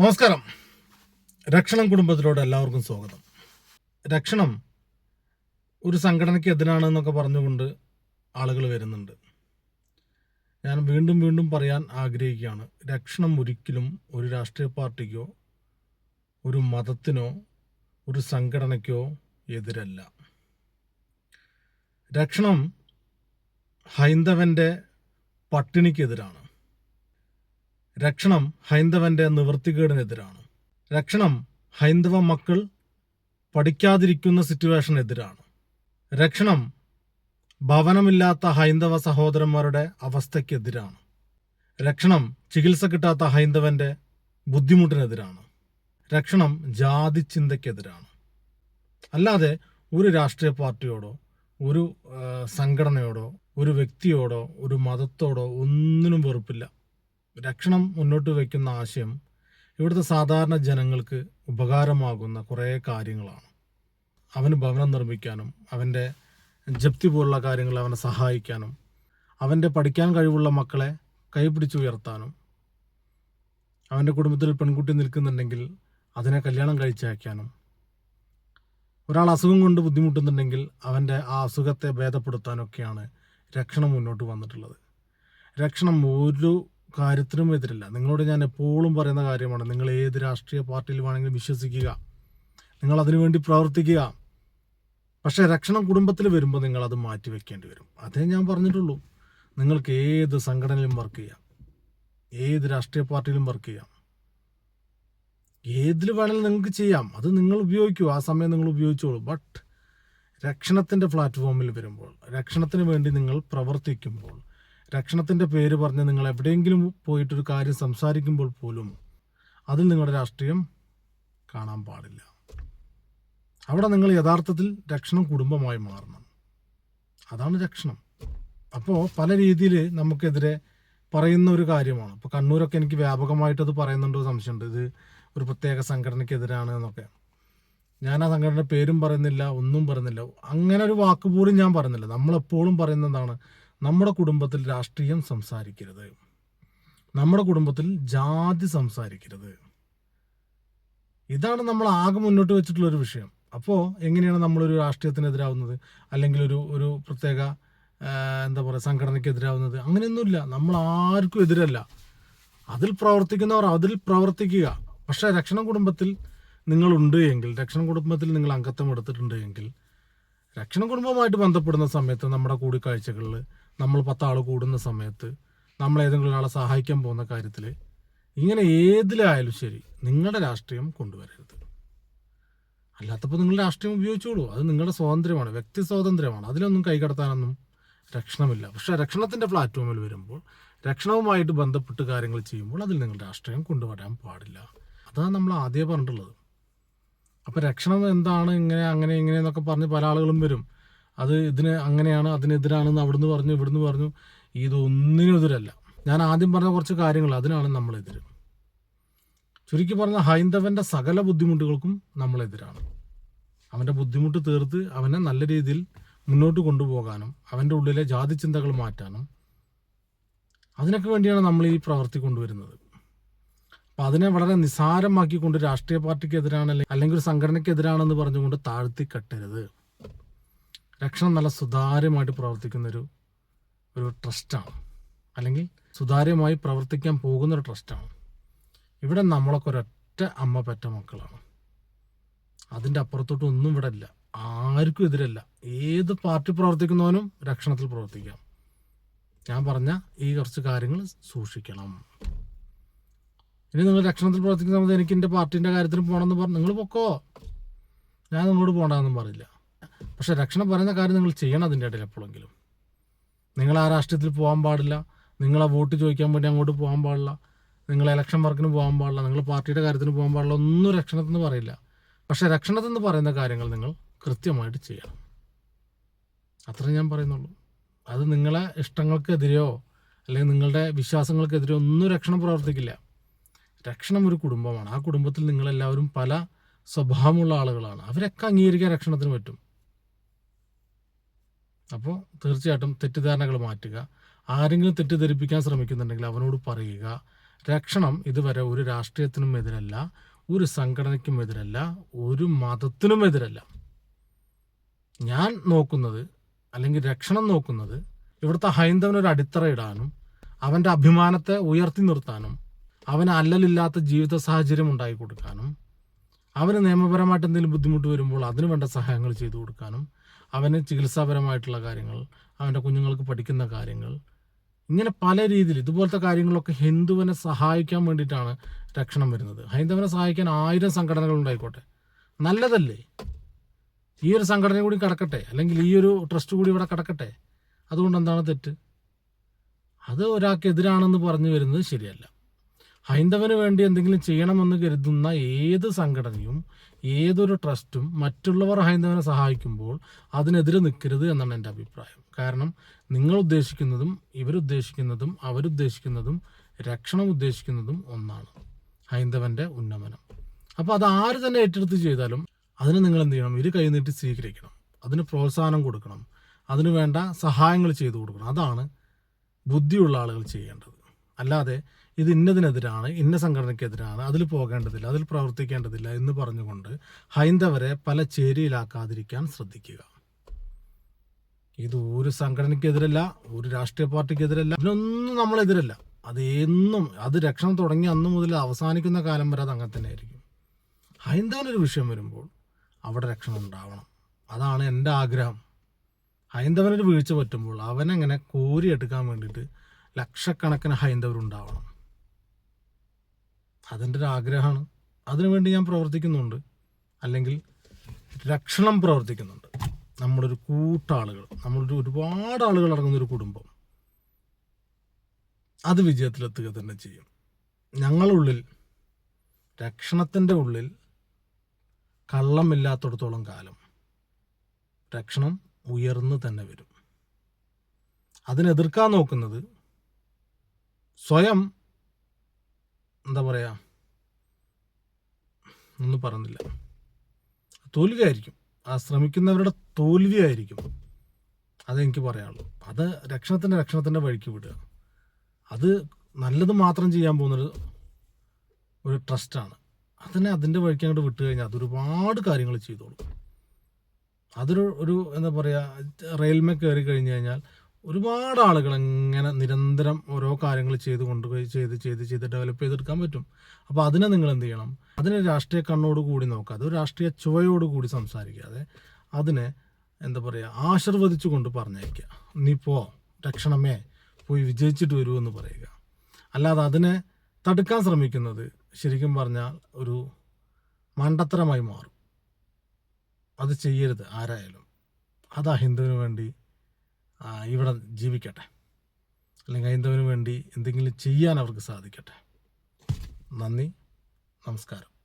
നമസ്കാരം. രക്ഷണം കുടുംബത്തിലോട് എല്ലാവർക്കും സ്വാഗതം. രക്ഷണം ഒരു സംഘടനയ്ക്ക് എതിരാണെന്നൊക്കെ പറഞ്ഞുകൊണ്ട് ആളുകൾ വരുന്നുണ്ട്. ഞാൻ വീണ്ടും വീണ്ടും പറയാൻ ആഗ്രഹിക്കുകയാണ്. രക്ഷണം ഒരിക്കലും ഒരു രാഷ്ട്രീയ പാർട്ടിക്കോ ഒരു മതത്തിനോ ഒരു സംഘടനയ്ക്കോ എതിരല്ല. രക്ഷണം ഹൈന്ദവന്റെ പട്ടിണിക്കെതിരാണ്. രക്ഷണം ഹൈന്ദവന്റെ നിവൃത്തികേടിനെതിരാണ്. രക്ഷണം ഹൈന്ദവ മക്കൾ പഠിക്കാതിരിക്കുന്ന സിറ്റുവേഷനെതിരാണ്. രക്ഷണം ഭവനമില്ലാത്ത ഹൈന്ദവ സഹോദരന്മാരുടെ അവസ്ഥയ്ക്കെതിരാണ്. രക്ഷണം ചികിത്സ കിട്ടാത്ത ഹൈന്ദവന്റെ ബുദ്ധിമുട്ടിനെതിരാണ്. രക്ഷണം ജാതി ചിന്തയ്ക്കെതിരാണ്. അല്ലാതെ ഒരു രാഷ്ട്രീയ പാർട്ടിയോടോ ഒരു സംഘടനയോടോ ഒരു വ്യക്തിയോടോ ഒരു മതത്തോടോ ഒന്നിനും വെറുപ്പില്ല. രക്ഷണം മുന്നോട്ട് വയ്ക്കുന്ന ആശയം ഇവിടുത്തെ സാധാരണ ജനങ്ങൾക്ക് ഉപകാരമാകുന്ന കുറേ കാര്യങ്ങളാണ്. അവന് ഭവനം നിർമ്മിക്കാനും അവന്റെ ജപ്തി പോലുള്ള കാര്യങ്ങൾ അവനെ സഹായിക്കാനും അവന്റെ പഠിക്കാൻ കഴിവുള്ള മക്കളെ കൈപിടിച്ചുയർത്താനും അവന്റെ കുടുംബത്തിൽ പെൺകുട്ടി നിൽക്കുന്നുണ്ടെങ്കിൽ അതിനെ കല്യാണം കഴിച്ചയക്കാനും ഒരാൾ അസുഖം കൊണ്ട് ബുദ്ധിമുട്ടുന്നുണ്ടെങ്കിൽ അവന്റെ ആ അസുഖത്തെ ഭേദപ്പെടുത്താനൊക്കെയാണ് രക്ഷണം മുന്നോട്ട് വന്നിട്ടുള്ളത്. രക്ഷണം ഒരു കാര്യത്തിനും എതിരല്ല. നിങ്ങളോട് ഞാൻ എപ്പോഴും പറയുന്ന കാര്യമാണ് നിങ്ങൾ ഏത് രാഷ്ട്രീയ പാർട്ടിയിൽ വേണമെങ്കിലും വിശ്വസിക്കുക. നിങ്ങൾ അതിനുവേണ്ടി പ്രവർത്തിക്കുക. പക്ഷേ രക്ഷണം കുടുംബത്തിൽ വരുമ്പോൾ നിങ്ങൾ അത് മാറ്റി വെക്കേണ്ടി വരും. അതേ ഞാൻ പറഞ്ഞിട്ടുള്ളൂ. നിങ്ങൾക്ക് ഏത് സംഘടനയിലും വർക്ക് ചെയ്യാം. ഏത് രാഷ്ട്രീയ പാർട്ടിയിലും വർക്ക് ചെയ്യാം. ഏതിൽ വേണമെങ്കിലും നിങ്ങൾക്ക് ചെയ്യാം. അത് നിങ്ങൾ ഉപയോഗിക്കൂ. ആ സമയം നിങ്ങൾ ഉപയോഗിച്ചോളൂ. ബട്ട് രക്ഷണത്തിന്റെ പ്ലാറ്റ്ഫോമിൽ വരുമ്പോൾ രക്ഷണത്തിന് വേണ്ടി നിങ്ങൾ പ്രവർത്തിക്കുമ്പോൾ രക്ഷണത്തിന്റെ പേര് പറഞ്ഞ് നിങ്ങൾ എവിടെയെങ്കിലും പോയിട്ടൊരു കാര്യം സംസാരിക്കുമ്പോൾ പോലും അതിൽ നിങ്ങളുടെ രാഷ്ട്രീയം കാണാൻ പാടില്ല. അവിടെ നിങ്ങൾ യഥാർത്ഥത്തിൽ രക്ഷണം കുടുംബമായി മാറണം. അതാണ് രക്ഷണം. അപ്പോൾ പല രീതിയിൽ നമുക്കെതിരെ പറയുന്ന ഒരു കാര്യമാണ്. ഇപ്പോൾ കണ്ണൂരൊക്കെ എനിക്ക് വ്യാപകമായിട്ട് അത് പറയുന്നുണ്ടോ സംശയമുണ്ട്. ഇത് ഒരു പ്രത്യേക സംഘടനയ്ക്കെതിരാണ് എന്നൊക്കെ. ഞാൻ ആ സംഘടനയുടെ പേരും പറയുന്നില്ല ഒന്നും പറയുന്നില്ല. അങ്ങനെ ഒരു വാക്ക് പോലും ഞാൻ പറയുന്നില്ല. നമ്മളെപ്പോഴും പറയുന്നതാണ് നമ്മുടെ കുടുംബത്തിൽ രാഷ്ട്രീയം സംസാരിക്കരുത്. നമ്മുടെ കുടുംബത്തിൽ ജാതി സംസാരിക്കരുത്. ഇതാണ് നമ്മൾ ആകെ മുന്നോട്ട് വെച്ചിട്ടുള്ള ഒരു വിഷയം. അപ്പോൾ എങ്ങനെയാണ് നമ്മളൊരു രാഷ്ട്രീയത്തിനെതിരാവുന്നത് അല്ലെങ്കിൽ ഒരു ഒരു പ്രത്യേക എന്താ പറയുക സംഘടനയ്ക്കെതിരാവുന്നത് അങ്ങനെയൊന്നുമില്ല. നമ്മൾ ആർക്കും എതിരല്ല. അതിൽ പ്രവർത്തിക്കുന്നവർ അതിൽ പ്രവർത്തിക്കുക. പക്ഷേ രക്ഷണ കുടുംബത്തിൽ നിങ്ങളുണ്ട് എങ്കിൽ രക്ഷണ കുടുംബത്തിൽ നിങ്ങൾ അംഗത്വം എടുത്തിട്ടുണ്ട് എങ്കിൽ രക്ഷണ കുടുംബവുമായിട്ട് ബന്ധപ്പെടുന്ന സമയത്ത് നമ്മുടെ കൂടിക്കാഴ്ചകളിൽ നമ്മൾ പത്താൾ കൂടുന്ന സമയത്ത് നമ്മൾ ഏതെങ്കിലും ഒരാളെ സഹായിക്കാൻ പോകുന്ന കാര്യത്തിൽ ഇങ്ങനെ ഏതിലായാലും ശരി നിങ്ങളുടെ രാഷ്ട്രീയം കൊണ്ടുവരരുത്. അല്ലാത്തപ്പോൾ നിങ്ങൾ രാഷ്ട്രീയം ഉപയോഗിച്ചോളൂ. അത് നിങ്ങളുടെ സ്വാതന്ത്ര്യമാണ് വ്യക്തി സ്വാതന്ത്ര്യമാണ്. അതിലൊന്നും കൈകടത്താനൊന്നും രക്ഷണമില്ല. പക്ഷേ രക്ഷണത്തിന്റെ പ്ലാറ്റ്ഫോമിൽ വരുമ്പോൾ രക്ഷണവുമായിട്ട് ബന്ധപ്പെട്ട് കാര്യങ്ങൾ ചെയ്യുമ്പോൾ അതിൽ നിങ്ങൾ രാഷ്ട്രീയം കൊണ്ടുവരാൻ പാടില്ല. അതാണ് നമ്മൾ ആദ്യമേ പറഞ്ഞിട്ടുള്ളത്. അപ്പോൾ രക്ഷണം എന്താണ് ഇങ്ങനെ അങ്ങനെ ഇങ്ങനെ എന്നൊക്കെ പറഞ്ഞ് പല ആളുകളും വരും. അത് ഇതിന് അങ്ങനെയാണ് അതിനെതിരാണെന്ന് അവിടുന്ന് പറഞ്ഞു ഇവിടുന്ന് പറഞ്ഞു. ഇതൊന്നിനും എതിരല്ല. ഞാൻ ആദ്യം പറഞ്ഞ കുറച്ച് കാര്യങ്ങൾ അതിനാണ് നമ്മളെതിര്. ചുരുക്കി പറഞ്ഞ ഹൈന്ദവന്റെ സകല ബുദ്ധിമുട്ടുകൾക്കും നമ്മളെതിരാണ്. അവന്റെ ബുദ്ധിമുട്ട് തീർത്ത് അവനെ നല്ല രീതിയിൽ മുന്നോട്ട് കൊണ്ടുപോകാനും അവന്റെ ഉള്ളിലെ ജാതി ചിന്തകൾ മാറ്റാനും അതിനൊക്കെ വേണ്ടിയാണ് നമ്മൾ ഈ പ്രവർത്തി കൊണ്ടുവരുന്നത്. അപ്പം അതിനെ വളരെ നിസാരമാക്കിക്കൊണ്ട് രാഷ്ട്രീയ പാർട്ടിക്ക് എതിരാണ് അല്ലെ- അല്ലെങ്കിൽ ഒരു സംഘടനയ്ക്കെതിരാണെന്ന് പറഞ്ഞുകൊണ്ട് താഴ്ത്തി കെട്ടരുത്. രക്ഷണം നല്ല സുതാര്യമായിട്ട് പ്രവർത്തിക്കുന്നൊരു ഒരു ട്രസ്റ്റാണ്. അല്ലെങ്കിൽ സുതാര്യമായി പ്രവർത്തിക്കാൻ പോകുന്നൊരു ട്രസ്റ്റാണ്. ഇവിടെ നമ്മളൊക്കെ ഒരൊറ്റ അമ്മ പെറ്റ മക്കളാണ്. അതിന്റെ അപ്പുറത്തോട്ട് ഒന്നും ഇവിടെ ഇല്ല. ആർക്കും എതിരല്ല. ഏത് പാർട്ടി പ്രവർത്തിക്കുന്നവനും രക്ഷണത്തിൽ പ്രവർത്തിക്കാം. ഞാൻ പറഞ്ഞ ഈ കുറച്ച് കാര്യങ്ങൾ സൂക്ഷിക്കണം. ഇനി നിങ്ങൾ രക്ഷണത്തിൽ പ്രവർത്തിക്കുന്ന സമയത്ത് എനിക്ക് എന്റെ പാർട്ടീന്റെ കാര്യത്തിന് പോകണമെന്ന് പറഞ്ഞു നിങ്ങൾ പൊക്കോ? ഞാൻ നിങ്ങളോട് പോകണ്ടെന്നും പറയില്ല പക്ഷെ രക്ഷണം പറയുന്ന കാര്യം നിങ്ങൾ ചെയ്യണം അതിന്റെ ഇടയിൽ എപ്പോഴെങ്കിലും. നിങ്ങൾ ആ രാഷ്ട്രീയത്തിൽ പോകാൻ പാടില്ല. നിങ്ങളെ വോട്ട് ചോദിക്കാൻ വേണ്ടി അങ്ങോട്ട് പോകാൻ പാടില്ല. നിങ്ങൾ ഇലക്ഷൻ വർക്കിന് പോകാൻ പാടില്ല. നിങ്ങൾ പാർട്ടിയുടെ കാര്യത്തിന് പോകാൻ പാടില്ല. ഒന്നും രക്ഷണത്തെന്ന് പറയില്ല. പക്ഷെ രക്ഷണത്തെന്ന് പറയുന്ന കാര്യങ്ങൾ നിങ്ങൾ കൃത്യമായിട്ട് ചെയ്യണം. അത്രേ ഞാൻ പറയുന്നുള്ളൂ. അത് നിങ്ങളെ ഇഷ്ടങ്ങൾക്കെതിരെയോ അല്ലെങ്കിൽ നിങ്ങളുടെ വിശ്വാസങ്ങൾക്കെതിരെയോ ഒന്നും രക്ഷണം പ്രവർത്തിക്കില്ല. രക്ഷണം ഒരു കുടുംബമാണ്. ആ കുടുംബത്തിൽ നിങ്ങളെല്ലാവരും പല സ്വഭാവമുള്ള ആളുകളാണ്. അവരൊക്കെ അംഗീകരിക്കാൻ രക്ഷണത്തിന് പറ്റും. അപ്പോൾ തീർച്ചയായിട്ടും തെറ്റിദ്ധാരണകൾ മാറ്റുക. ആരെങ്കിലും തെറ്റിദ്ധരിപ്പിക്കാൻ ശ്രമിക്കുന്നുണ്ടെങ്കിൽ അവനോട് പറയുക. രക്ഷണം ഇതുവരെ ഒരു രാഷ്ട്രീയത്തിനും എതിരല്ല ഒരു സംഘടനയ്ക്കും എതിരല്ല ഒരു മതത്തിനും എതിരല്ല. ഞാൻ നോക്കുന്നത് അല്ലെങ്കിൽ രക്ഷണം നോക്കുന്നത് ഇവിടുത്തെ ഹൈന്ദവനൊരു അടിത്തറ ഇടാനും അവന്റെ അഭിമാനത്തെ ഉയർത്തി നിർത്താനും അവന് അല്ലലില്ലാത്ത ജീവിത സാഹചര്യം ഉണ്ടാക്കി കൊടുക്കാനും അവന് നിയമപരമായിട്ട് എന്തെങ്കിലും ബുദ്ധിമുട്ട് വരുമ്പോൾ അതിനു വേണ്ട സഹായങ്ങൾ ചെയ്തു കൊടുക്കാനും അവന് ചികിത്സാപരമായിട്ടുള്ള കാര്യങ്ങൾ അവന്റെ കുഞ്ഞുങ്ങൾക്ക് പഠിക്കുന്ന കാര്യങ്ങൾ ഇങ്ങനെ പല രീതിയിൽ ഇതുപോലത്തെ കാര്യങ്ങളൊക്കെ ഹിന്ദുവിനെ സഹായിക്കാൻ വേണ്ടിയിട്ടാണ് രക്ഷണം വരുന്നത്. ഹൈന്ദവനെ സഹായിക്കാൻ ആയിരം സംഘടനകൾ ഉണ്ടായിക്കോട്ടെ. നല്ലതല്ലേ? ഈ ഒരു സംഘടന കൂടി കിടക്കട്ടെ. അല്ലെങ്കിൽ ഈ ഒരു ട്രസ്റ്റ് കൂടി ഇവിടെ കിടക്കട്ടെ. അതുകൊണ്ട് എന്താണ് തെറ്റ്? അത് ഒരാൾക്കെതിരാണെന്ന് പറഞ്ഞു വരുന്നത് ശരിയല്ല. ഹൈന്ദവന് വേണ്ടി എന്തെങ്കിലും ചെയ്യണമെന്ന് കരുതുന്ന ഏത് സംഘടനയും ഏതൊരു ട്രസ്റ്റും മറ്റുള്ളവർ ഹൈന്ദവനെ സഹായിക്കുമ്പോൾ അതിനെതിരെ നിൽക്കരുത് എന്നാണ് എന്റെ അഭിപ്രായം. കാരണം നിങ്ങൾ ഉദ്ദേശിക്കുന്നതും ഇവരുദ്ദേശിക്കുന്നതും അവരുദ്ദേശിക്കുന്നതും രക്ഷണം ഉദ്ദേശിക്കുന്നതും ഒന്നാണ് ഹൈന്ദവന്റെ ഉന്നമനം. അപ്പോൾ അത് ആര് തന്നെ ഏറ്റെടുത്ത് ചെയ്താലും അതിന് നിങ്ങൾ എന്ത് ചെയ്യണം? ഇരു കൈനീട്ടി സ്വീകരിക്കണം. അതിന് പ്രോത്സാഹനം കൊടുക്കണം. അതിന് വേണ്ട സഹായങ്ങൾ ചെയ്തു കൊടുക്കണം. അതാണ് ബുദ്ധിയുള്ള ആളുകൾ ചെയ്യേണ്ടത്. അല്ലാതെ ഇത് ഇന്നതിനെതിരാണ് ഇന്ന സംഘടനയ്ക്കെതിരാണ് അതിൽ പോകേണ്ടതില്ല അതിൽ പ്രവർത്തിക്കേണ്ടതില്ല എന്ന് പറഞ്ഞുകൊണ്ട് ഹൈന്ദവരെ പല ചേരിയിലാക്കാതിരിക്കാൻ ശ്രദ്ധിക്കുക. ഇത് ഒരു സംഘടനയ്ക്കെതിരല്ല ഒരു രാഷ്ട്രീയ പാർട്ടിക്കെതിരല്ല ഇതിനൊന്നും നമ്മളെതിരല്ല. അത് എന്നും അത് രക്ഷണം തുടങ്ങി അന്ന് മുതൽ അവസാനിക്കുന്ന കാലം വരെ അത് അങ്ങനെ തന്നെ ആയിരിക്കും ഹൈന്ദവനൊരു വിഷയം വരുമ്പോൾ അവിടെ രക്ഷണം ഉണ്ടാവണം. അതാണ് എന്റെ ആഗ്രഹം. ഹൈന്ദവനൊരു വീഴ്ച പറ്റുമ്പോൾ അവനെങ്ങനെ കോരിയെടുക്കാൻ വേണ്ടിയിട്ട് ലക്ഷക്കണക്കിന് ഹൈന്ദവരുണ്ടാവണം. അതെന്റെ ഒരു ആഗ്രഹമാണ് അതിനുവേണ്ടി ഞാൻ പ്രവർത്തിക്കുന്നുണ്ട്. അല്ലെങ്കിൽ രക്ഷണം പ്രവർത്തിക്കുന്നുണ്ട്. നമ്മളൊരു കൂട്ടാളുകൾ നമ്മളൊരു ഒരുപാട് ആളുകൾ അടങ്ങുന്ന ഒരു കുടുംബം. അത് വിജയത്തിലെത്തുക തന്നെ ചെയ്യും. ഞങ്ങളുള്ളിൽ രക്ഷണത്തിന്റെ ഉള്ളിൽ കള്ളമില്ലാത്തടത്തോളം കാലം രക്ഷണം ഉയർന്നു തന്നെ വരും. അതിനെതിർക്കാൻ നോക്കുന്നത് സ്വയം എന്താ പറയുക ഒന്നും പറയുന്നില്ല തോൽവിയായിരിക്കും. ആ ശ്രമിക്കുന്നവരുടെ തോൽവിയായിരിക്കും. അതെനിക്ക് പറയാനുള്ളൂ. അത് രക്ഷണത്തിന്റെ രക്ഷണത്തിന്റെ വഴിക്ക് വിടുക. അത് നല്ലത് മാത്രം ചെയ്യാൻ പോകുന്നൊരു ഒരു ട്രസ്റ്റാണ് അതിനെ അതിന്റെ വഴിക്ക് അങ്ങോട്ട് വിട്ട് കഴിഞ്ഞാൽ അതൊരുപാട് കാര്യങ്ങൾ ചെയ്തോളും. അതൊരു ഒരു എന്താ പറയുക റെയിൽമേ കയറി കഴിഞ്ഞ് കഴിഞ്ഞാൽ ഒരുപാട് ആളുകൾ എങ്ങനെ നിരന്തരം ഓരോ കാര്യങ്ങൾ ചെയ്ത് കൊണ്ടുപോയി ചെയ്ത് ചെയ്ത് ചെയ്ത് ഡെവലപ്പ് ചെയ്തെടുക്കാൻ പറ്റും. അപ്പോൾ അതിനെ നിങ്ങൾ എന്ത് ചെയ്യണം? അതിനെ രാഷ്ട്രീയ കണ്ണോട് കൂടി നോക്കുക അത് രാഷ്ട്രീയ ചുവയോട് കൂടി സംസാരിക്കാതെ അതിനെ എന്താ പറയുക ആശീർവദിച്ചു കൊണ്ട് പറഞ്ഞയക്കുക. നീ പോ രക്ഷണമേ പോയി വിജയിച്ചിട്ട് വരൂ എന്ന് പറയുക. അല്ലാതെ അതിനെ തടുക്കാൻ ശ്രമിക്കുന്നത് ശരിക്കും പറഞ്ഞാൽ ഒരു മണ്ടത്തരമായി മാറും. അത് ചെയ്യരുത് ആരായാലും. അത് ഹിന്ദുവിന് വേണ്ടി ഇവിടെ ജീവിക്കട്ടെ. അല്ലെങ്കിൽ ഹൈന്ദവന് വേണ്ടി എന്തെങ്കിലും ചെയ്യാൻ അവർക്ക് സാധിക്കട്ടെ. നന്ദി. നമസ്കാരം.